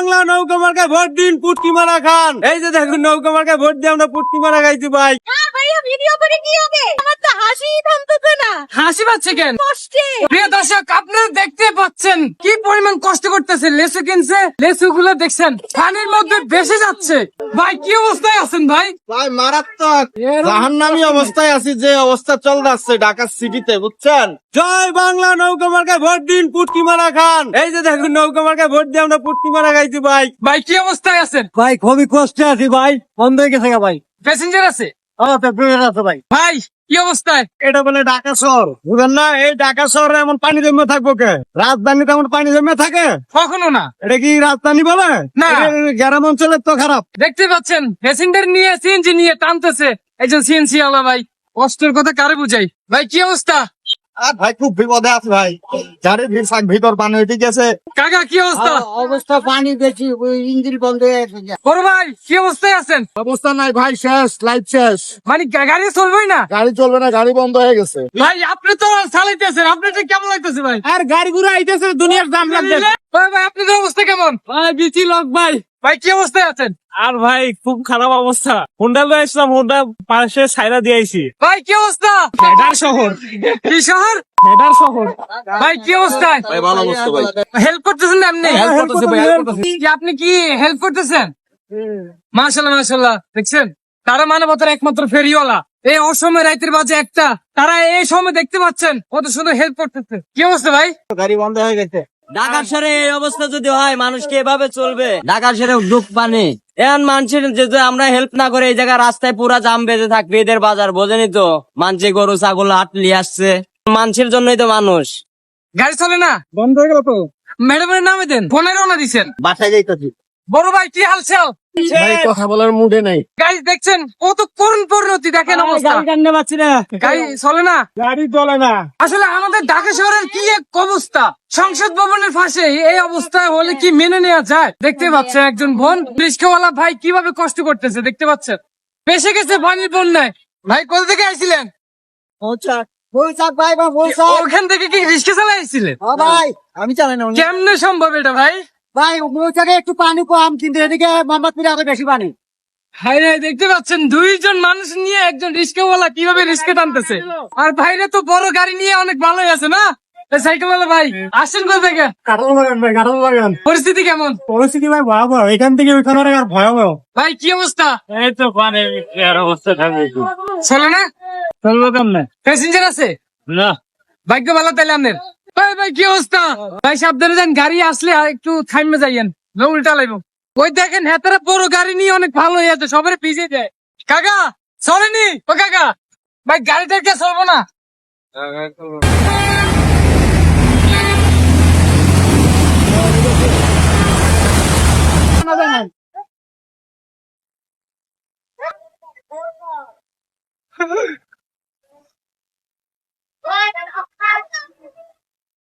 বাংলা নৌকা মার্কায় ভোট দিন পুটকি মারা খান। এই যে দেখুন নৌকা মার্কায় ভোট দিয়ে আমরা পুটকি মারা খাইছি ভাই। না ভিডিও করে কি হবে? আমার তো হাসি থামতেছে না। হাসি পাচ্ছে কেন? কষ্টে। প্রিয় দর্শক আপনারা দেখতে পাচ্ছেন কি পরিমাণ কষ্ট করতেছে? লেসু কিনছে লেসু গুলো দেখছেন পানির মধ্যে ভেসে যাচ্ছে। ভাই কি অবস্থায় আছেন ভাই? ভাই মারাত্মক। জাহান্নামী অবস্থায় আছি যে অবস্থা চল যাচ্ছে ঢাকা সিটিতে বুঝছেন? জয় বাংলা নৌকা মার্কায় ভোট দিন পুটকি মারা খান। এই যে দেখুন নৌকা মার্কায় ভোট দিয়ে আমরা পুটকি মারা খাইছি ভাই। ভাই কি অবস্থায় আছেন? ভাই খুবই কষ্টে আছি ভাই। বন্ধ হয়ে গেছে ভাই। প্যাসেঞ্জার আছে? ভাই। ভাই কি অবস্থায়? এটা বলে ঢাকা শহর। বুঝলেন না এই ঢাকা শহরে এমন পানি জমে থাকব কে? রাজধানীতে এমন পানি জমে থাকে? কখনো না। এটা কি রাজধানী বলে? না। গ্রাম অঞ্চলের তো খারাপ। দেখতে পাচ্ছেন প্যাসেঞ্জার নিয়ে সিএনজি নিয়ে টানতেছে। একজন সিএনসি আলা ভাই। কষ্টের কথা কারে বুঝাই? ভাই কি অবস্থা? আর ভাই খুব বিপদে আছে ভাই। যারে ভিড় শাক ভিতর পানি উঠে গেছে। কাকা কি অবস্থা? অবস্থা পানি বেশি ইঞ্জিন বন্ধ হয়ে গেছে বড় ভাই কি অবস্থায় আছেন? অবস্থা নাই ভাই শেষ লাইফ শেষ। মানে গাড়ি চলবেই না? গাড়ি চলবে না গাড়ি বন্ধ হয়ে গেছে। ভাই আপনি তো চালাইতেছেন আপনার কেমন লাগতেছে ভাই? আর গাড়ি ঘুরে আইতেছে দুনিয়ার দাম ভাই ভাই আপনাদের অবস্থা কেমন? ভাই বিচি লোক ভাই। ভাই কি অবস্থায় আছেন? আর ভাই খুব খারাপ অবস্থা। হুন্ডা লয়ে আসলাম হুন্ডা পাশে সাইরা দিয়েছি ভাই কি অবস্থা? হেডার শহর। কি শহর? হেডার শহর। ভাই কি অবস্থায় ভাই ভালো অবস্থা ভাই। হেল্প করতেছেন আপনি? Help করতেছি ভাই, help করতেছি। কি আপনি কি হেল্প করতেছেন? মাশাল্লাহ মাশাল্লাহ দেখছেন? তারা মানবতার একমাত্র ফেরিওয়ালা। এই অসময় রাইতের বাজে একটা। তারা এই সময় দেখতে পাচ্ছেন কত সুন্দর হেল্প করতেছে। কি অবস্থা ভাই? গাড়ি বন্ধ হয়ে গেছে। ঢাকার শহরে এই অবস্থা যদি হয় মানুষ কি এভাবে চলবে? ঢাকার শহরে দুঃখ পানি। এখন মানুষের যদি আমরা হেল্প না করে এই জায়গায় রাস্তায় পুরা জাম বেঁধে থাকবে এদের বাজার বোঝেনি তো? মানছে গরু ছাগল আটলি আসছে। মানুষের জন্যই তো মানুষ। গাড়ি চলে না? বন্ধ হয়ে গেল তো। ম্যাডামের নামে দেন ফোনের রওনা দিছেন। বাসায় যাইতেছি। বড় ভাই কি হালচাল ভাই কথা বলার মুডে নাই। গাড়ি দেখছেন কত করুণ পরিণতি? দেখেন অবস্থা। টানতে পারছি না গাড়ি চলে না? গাড়ি চলে না। আসলে আমাদের ঢাকা শহরের কি এক অবস্থা? সংসদ ভবনের পাশে এই অবস্থা হলে কি মেনে নেওয়া যায়? দেখতে পাচ্ছেন একজন বোন। রিস্কাওয়ালা ভাই কীভাবে কষ্ট করতেছে দেখতে পাচ্ছেন? পেশে গেছে পানির বন্যায়। ভাই কোথা থেকে আইছিলেন? ওখান থেকে কি রিস্কা চালাই আইছিলেন ও ভাই আমি চালাই না। কেমনে সম্ভব এটা ভাই? ভাই পৌঁছাকে একটু পানি কম কিন্তু এদিকে মোহাম্মদপুরে আরও বেশি পানি। দেখতে পাচ্ছেন দুইজন মানুষ নিয়ে একজন রিস্কাওয়ালা কীভাবে রিস্কে টানতেছে? আর ভাইরে তো বড় গাড়ি নিয়ে অনেক ভালোই আছে না? সাইকেলওয়ালা ভাই কোথা থেকে? বাগান ভাই কাটাল বাগান। পরিস্থিতি কেমন? পরিস্থিতি ভাই ভয়াবহ এখান থেকে ওইখানে আর ভয়াবহ। ভাই কি অবস্থা? এই তো পানি অবস্থা থাকবে চলে না? চলবো কেমনে? প্যাসেঞ্জার আছে? না। ভাগ্য ভালো তাহলে আপনার। ভাই, কি অবস্থা? ভাই, সাবধানে যান, গাড়ি আসলে একটু থামে যাইয়েন উল্টা লাগবো ওই দেখেন, হেতারা বড় গাড়ি নিয়ে অনেক ভালো হয়ে আছে সবাই পিছিয়ে দেয়। কাকা চলেনি ও কাকা, ভাই, গাড়িটা কে চলবো না।